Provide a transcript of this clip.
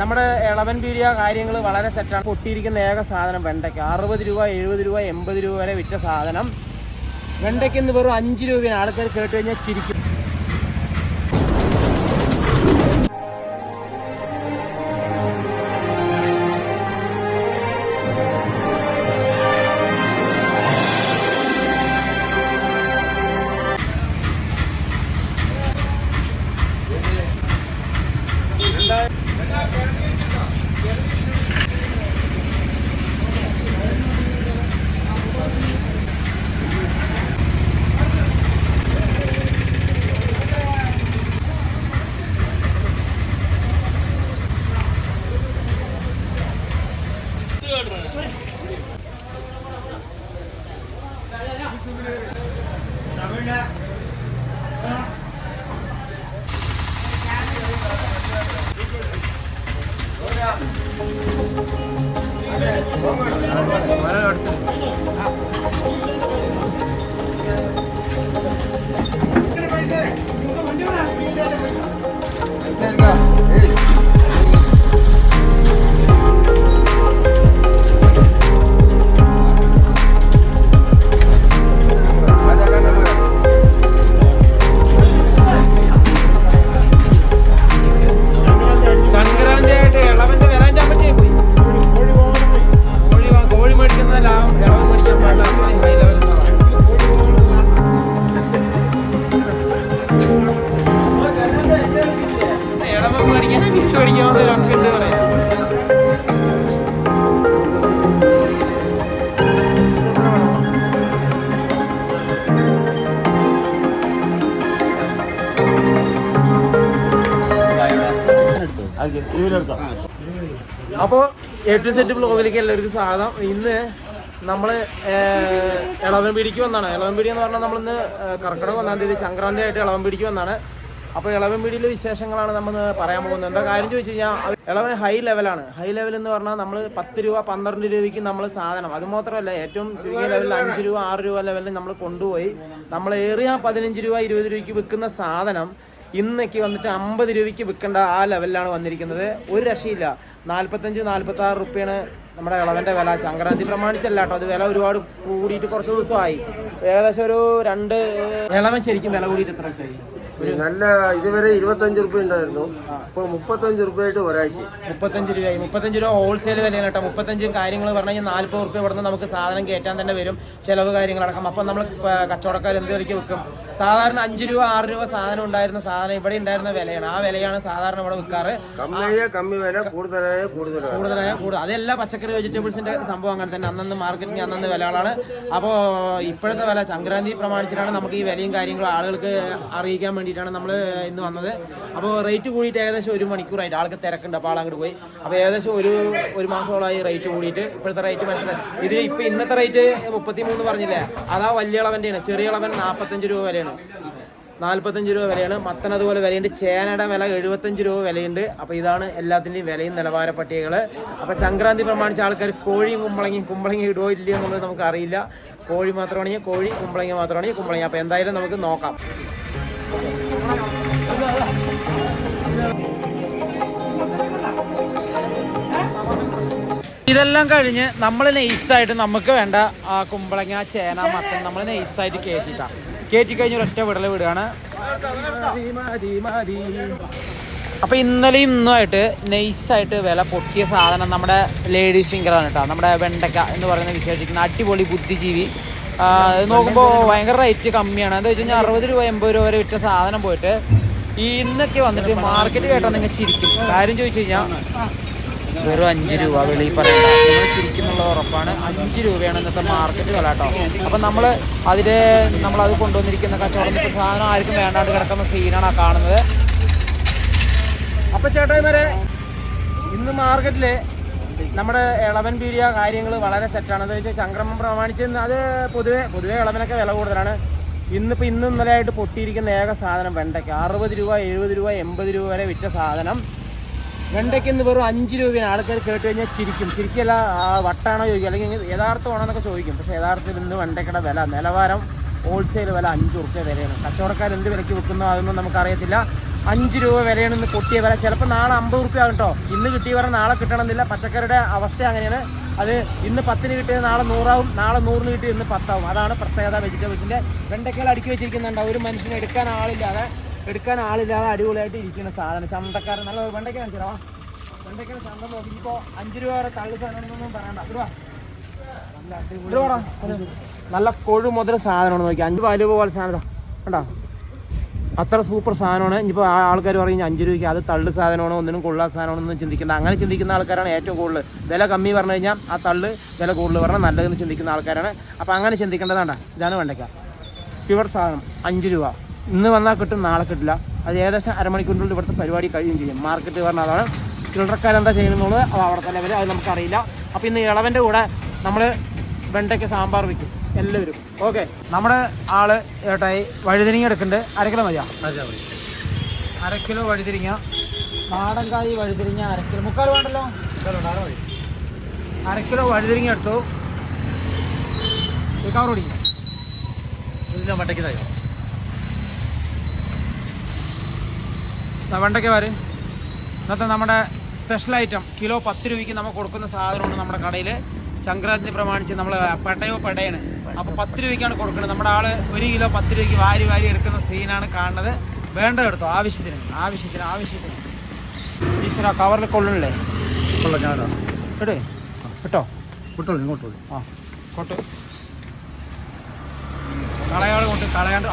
നമ്മുടെ ഇളവൻ പീഡിയ കാര്യങ്ങൾ വളരെ സെറ്റാണ് പൊട്ടിയിരിക്കുന്ന ഏക സാധനം വെണ്ടയ്ക്ക. അറുപത് രൂപ എഴുപത് രൂപ എൺപത് രൂപ വരെ വിറ്റ സാധനം. വെണ്ടയ്ക്ക് വെറും അഞ്ച് രൂപയാണ്. ആൾക്കാർ കേട്ട് കഴിഞ്ഞാൽ ചിരിക്കും. അപ്പോൾ എ ടു സെറ്റ് ബ്ലോഗിലേക്ക് എല്ലാവർക്കും സ്വാഗതം. ഇന്ന് നമ്മൾ ഇളവൻപിടിക്ക് വന്നാണ്. ഇളവൻപീടി എന്ന് പറഞ്ഞാൽ നമ്മളിന്ന് കർക്കിടക ഒന്നാം തീയതി സംക്രാന്തി ആയിട്ട് ഇളവൻപീടിക്ക് വന്നാണ്. അപ്പോൾ ഇളവൻപിടിയിലെ വിശേഷങ്ങളാണ് നമ്മൾ പറയാൻ പോകുന്നത്. എന്താ കാര്യം ചോദിച്ചു കഴിഞ്ഞാൽ ഇളവൻ ഹൈ ലെവലാണ് ഹൈ ലെവൽ എന്ന് പറഞ്ഞാൽ നമ്മൾ പത്ത് രൂപ പന്ത്രണ്ട് രൂപയ്ക്ക് നമ്മൾ സാധനം. അത് മാത്രമല്ല ഏറ്റവും ചെറിയ ലെവലിൽ അഞ്ച് രൂപ ആറ് രൂപ ലെവലിൽ നമ്മൾ കൊണ്ടുപോയി. നമ്മൾ ഏറിയ പതിനഞ്ച് രൂപ ഇരുപത് രൂപയ്ക്ക് വിൽക്കുന്ന സാധനം ഇന്നേക്ക് വന്നിട്ട് അമ്പത് രൂപയ്ക്ക് വിൽക്കേണ്ട ആ ലെവലിലാണ് വന്നിരിക്കുന്നത്. ഒരു രക്ഷയില്ല. നാൽപ്പത്തഞ്ച് നാൽപ്പത്തി ആറ് റുപ്യാണ് നമ്മുടെ ഇളവന്റെ വില. സംക്രാന്തി പ്രമാണിച്ചല്ല കേട്ടോ. അത് വില ഒരുപാട് കൂടിയിട്ട് കുറച്ച് ദിവസമായി. ഏകദേശം ഒരു രണ്ട് ഇളവൻ ശരിക്കും വില കൂടിയിട്ട് എത്ര ദിവസമായി നല്ല ഇതുവരെ ഇരുപത്തഞ്ച് റുപ്യ ഉണ്ടായിരുന്നു. ഇപ്പൊ മുപ്പത്തഞ്ച് റുപ്യായിട്ട് ഒരാഴ്ച മുപ്പത്തഞ്ച് രൂപയായി. മുപ്പത്തഞ്ച് രൂപ ഹോൾസെയിൽ വിലയാണ് കേട്ടോ. മുപ്പത്തഞ്ച് കാര്യങ്ങൾ പറഞ്ഞു കഴിഞ്ഞാൽ നാൽപ്പത് റുപ്യ ഇവിടുന്ന് നമുക്ക് സാധനം കയറ്റാൻ തന്നെ വരും. ചിലവ് കാര്യങ്ങളടക്കം. അപ്പം നമ്മൾ കച്ചവടക്കാർ എന്ത് വിലയ്ക്ക് വെക്കും സാധാരണ അഞ്ച് രൂപ ആറ് രൂപ സാധനം ഉണ്ടായിരുന്ന സാധനം ഇവിടെ ഉണ്ടായിരുന്ന വിലയാണ്. ആ വിലയാണ് സാധാരണ ഇവിടെ വിൽക്കാറ്. കമ്മിയായ കമ്മി വില കൂടുതലായ കൂടുതലാണ് കൂടുതലായ കൂടുതൽ അതെല്ലാം പച്ചക്കറി വെജിറ്റബിൾസിന്റെ സംഭവം അങ്ങനെ തന്നെ. അന്നന്ന് മാർക്കറ്റിംഗ് അന്നന്ന് വിലകളാണ്. അപ്പോൾ ഇപ്പോഴത്തെ വില സംക്രാന്തി പ്രമാണിച്ചിട്ടാണ് നമുക്ക് ഈ വിലയും കാര്യങ്ങളും ആളുകൾക്ക് അറിയിക്കാൻ വേണ്ടിയിട്ടാണ് നമ്മൾ ഇന്ന് വന്നത്. അപ്പോൾ റേറ്റ് കൂടിയിട്ട് ഏകദേശം ഒരു മണിക്കൂറായിട്ട്. ആൾക്ക് തിരക്കുണ്ട് അപ്പോൾ ആൾ അങ്ങോട്ട് പോയി. അപ്പോൾ ഏകദേശം ഒരു ഒരു മാസത്തോളമായി റേറ്റ് കൂടിയിട്ട് ഇപ്പോഴത്തെ റേറ്റ് മനസ്സിലായി. ഇതിൽ ഇപ്പം ഇന്നത്തെ റേറ്റ് മുപ്പത്തി മൂന്ന് പറഞ്ഞില്ലേ? അതാ വലിയ ഇളവന്റെയാണ് ചെറിയ ഇളവൻ നാൽപ്പത്തഞ്ച് രൂപ വരെയാണ് നാൽപ്പത്തഞ്ച് രൂപ വിലയാണ്. മത്തൻ അതുപോലെ വിലയുണ്ട്. ചേനയുടെ വില എഴുപത്തഞ്ച് രൂപ വിലയുണ്ട്. അപ്പോൾ ഇതാണ് എല്ലാത്തിന്റെയും വിലയും നിലവാര പട്ടികകൾ അപ്പോൾ സംക്രാന്തി പ്രമാണിച്ച ആൾക്കാർ കോഴിയും കുമ്പളങ്ങിയും കുമ്പളങ്ങ ഇടുവോ ഇല്ലയോ എന്നുള്ളത് നമുക്ക് അറിയില്ല. കോഴി മാത്രമാണെങ്കിൽ കോഴി കുമ്പളങ്ങി മാത്രമാണെങ്കിൽ കുമ്പളങ്ങി. അപ്പോൾ എന്തായാലും നമുക്ക് നോക്കാം. ഇതെല്ലാം കഴിഞ്ഞ് നമ്മൾ നെയ്സായിട്ട് നമുക്ക് വേണ്ട ആ കുമ്പളങ്ങ ചേന മത്തൻ നമ്മൾ നെയ്സായിട്ട് കയറ്റിട്ടാണ് കയറ്റി കഴിഞ്ഞ ഒരൊറ്റ വിടൽ വിടുകയാണ്. അപ്പൊ ഇന്നലെയും ഇന്നുമായിട്ട് നൈസായിട്ട് വില പൊട്ടിയ സാധനം നമ്മുടെ ലേഡീസ് ഫിംഗറാണ് കേട്ടോ. നമ്മുടെ വെണ്ടക്ക എന്ന് പറയുന്ന വിശേഷിക്കുന്ന അടിപൊളി ബുദ്ധിജീവി. നോക്കുമ്പോൾ ഭയങ്കര റേറ്റ് കമ്മിയാണ്. എന്താ വെച്ച് കഴിഞ്ഞാൽ അറുപത് രൂപ എൺപത് രൂപ വരെ വിറ്റ സാധനം പോയിട്ട് ഈ ഇന്നൊക്കെ വന്നിട്ട് മാർക്കറ്റ് കേട്ടാൽ നിങ്ങൾ ചിരിക്കും. കാര്യം ചോദിച്ചു കഴിഞ്ഞാൽ വെറും അഞ്ച് രൂപ വെളിയിൽ പറയുന്നത് നിങ്ങൾ ചിരിക്കുന്നുള്ള ഉറപ്പാണ്. അഞ്ച് രൂപയാണ് ഇന്നത്തെ മാർക്കറ്റ് വില കേട്ടോ. അപ്പം നമ്മൾ അതിൽ നമ്മളത് കൊണ്ടുവന്നിരിക്കുന്ന കച്ചവടം ഇപ്പം സാധനം ആർക്കും വേണ്ടാണ്ട് കിടക്കുന്ന സീനാണ് ആ കാണുന്നത്. അപ്പൊ ചേട്ടായിമാരെ ഇന്ന് മാർക്കറ്റിൽ നമ്മുടെ ഇളവൻ പീടിയ കാര്യങ്ങൾ വളരെ സെറ്റാണ് എന്താ വെച്ചാൽ സംക്രമം പ്രമാണിച്ച് അത് പൊതുവെ പൊതുവെ ഇളവനൊക്കെ വില കൂടുതലാണ്. ഇന്നിപ്പോൾ ഇന്ന് ഇന്നലെ ആയിട്ട് പൊട്ടിയിരിക്കുന്ന ഏക സാധനം വെണ്ടയ്ക്ക്. അറുപത് രൂപ എഴുപത് രൂപ എൺപത് രൂപ വരെ വിറ്റ സാധനം. വെണ്ടയ്ക്ക് ഇന്ന് വെറും അഞ്ച് രൂപയാണ്. ആൾക്കാർ കേട്ട് കഴിഞ്ഞാൽ ചിരിക്കും. ചിരിക്കല്ല വട്ടാണോ ചോദിക്കും. അല്ലെങ്കിൽ യഥാർത്ഥമാണോ എന്നൊക്കെ ചോദിക്കും. പക്ഷേ യഥാർത്ഥത്തിൽ ഇന്ന് വെണ്ടയ്ക്കയുടെ വില നിലവാരം ഹോൾസെയിൽ വില അഞ്ച് റുപ്യ വിലയാണ്. കച്ചവടക്കാർ എന്ത് വിലയ്ക്ക് വിൽക്കുന്നോ അതൊന്നും നമുക്കറിയത്തില്ല. അഞ്ച് രൂപ വിലയാണ് ഇന്ന് പൊട്ടിയ വില. ചിലപ്പോൾ നാളെ അമ്പത് റുപ്യ ആകും കേട്ടോ ഇന്ന് കിട്ടിയ വില നാളെ കിട്ടണമെന്നില്ല. പച്ചക്കറിയുടെ അവസ്ഥ അങ്ങനെയാണ്. അത് ഇന്ന് പത്തിന് കിട്ടിയത് നാളെ നൂറാവും. നാളെ നൂറിന് കിട്ടിയത് ഇന്ന് പത്താവും. അതാണ് പ്രത്യേകത വെജിറ്റബിൾസിന്റെ വെണ്ടയ്ക്കൽ അടുക്കി വെച്ചിരിക്കുന്നുണ്ട്. ഒരു മനുഷ്യനെടുക്കാൻ ആളില്ലാതെ എടുക്കാൻ ആളില്ലാതെ അടിപൊളിയായിട്ട് ഇരിക്കുന്ന സാധനം. ചന്തക്കാരൻ നല്ല വെണ്ടയ്ക്ക കാണിച്ചാ വെണ്ടയ്ക്കൽ ചന്ത നോക്കി. ഇപ്പോൾ അഞ്ച് രൂപ വരെ തള്ളി സാധനമൊന്നും പറയണ്ട. ഇടുവാ നല്ല കൊഴു മുതൽ സാധനമാണ് നോക്കി. അഞ്ച് പാൽ പോലെ സാധനം കണ്ടോ? അത്ര സൂപ്പർ സാധനമാണ്. ഇനിയിപ്പോൾ ആൾക്കാർ പറയും അഞ്ച് രൂപയ്ക്ക് അത് തള്ളു സാധനമാണോ? ഒന്നിനും കൊള്ളാത്ത സാധനമാണെന്നൊന്നും ചിന്തിക്കേണ്ട. അങ്ങനെ ചിന്തിക്കുന്ന ആൾക്കാരാണ് ഏറ്റവും കൂടുതൽ വില കമ്മി പറഞ്ഞു കഴിഞ്ഞാൽ ആ തള്ള് വില കൂടുതൽ പറഞ്ഞാൽ നല്ലതെന്ന് ചിന്തിക്കുന്ന ആൾക്കാരാണ്. അപ്പോൾ അങ്ങനെ ചിന്തിക്കേണ്ടതാണ്ട ഇതാണ് വേണ്ടക്ക പ്യുവർ സാധനം. അഞ്ച് രൂപ. ഇന്ന് വന്നാൽ കിട്ടും നാളെ കിട്ടില്ല. അത് ഏകദേശം അരമണിക്കൂറിനുള്ളിൽ ഇവിടുത്തെ പരിപാടി കഴിയും ചെയ്യും. മാർക്കറ്റ് പറഞ്ഞാൽ അതാണ്. ചില്ലറക്കാരെന്താ ചെയ്യുന്നുള്ളത് അവിടുത്തെ ലെവൽ അത് നമുക്കറിയില്ല. അപ്പോൾ ഇന്ന് ഇളവന്റെ കൂടെ നമ്മൾ വെണ്ടയ്ക്ക് സാമ്പാർ വയ്ക്കും എല്ലാവരും. ഓക്കെ നമ്മുടെ ആൾ ഏട്ടായി വഴുതിരിങ്ങ എടുക്കുന്നുണ്ട്. അരക്കിലോ കിലോ മതിയാ? അരക്കിലോ കിലോ വഴുതിരിങ്ങ നാടൻ കായ് വഴുതിരിങ്ങ അരക്കിലോ കിലോ. മുക്കാൽ വേണ്ടല്ലോ? അരക്കിലോ കിലോ വഴുതിരിങ്ങ എടുത്തു. കവർ ഓടിക്കും വട്ടയ്ക്ക് തയ്യോ വെണ്ടയ്ക്ക വാര്. ഇന്നത്തെ നമ്മുടെ സ്പെഷ്യൽ ഐറ്റം കിലോ പത്ത് രൂപയ്ക്ക് നമുക്ക് കൊടുക്കുന്ന സാധനമാണ് നമ്മുടെ കടയിൽ സംക്രാന്തി പ്രമാണിച്ച് നമ്മൾ പെട്ടയോ പെടയാണ്. അപ്പോൾ പത്ത് രൂപയ്ക്കാണ് കൊടുക്കുന്നത് നമ്മുടെ ആൾ ഒരു കിലോ പത്ത് രൂപയ്ക്ക് വാരി വാരി എടുക്കുന്ന സീനാണ് കാണുന്നത്. വേണ്ടത് എടുത്തോ. ആവശ്യത്തിന് ആവശ്യത്തിന് ആവശ്യത്തിന്. ഈശ്വര കവറിൽ കൊള്ളണില്ലേ കൊള്ളാം കിട്ടോ കിട്ടോ ഇങ്ങോട്ട് ആ കൊട്ട്. കളയാൾ കൊണ്ട് കളയാണ്ട്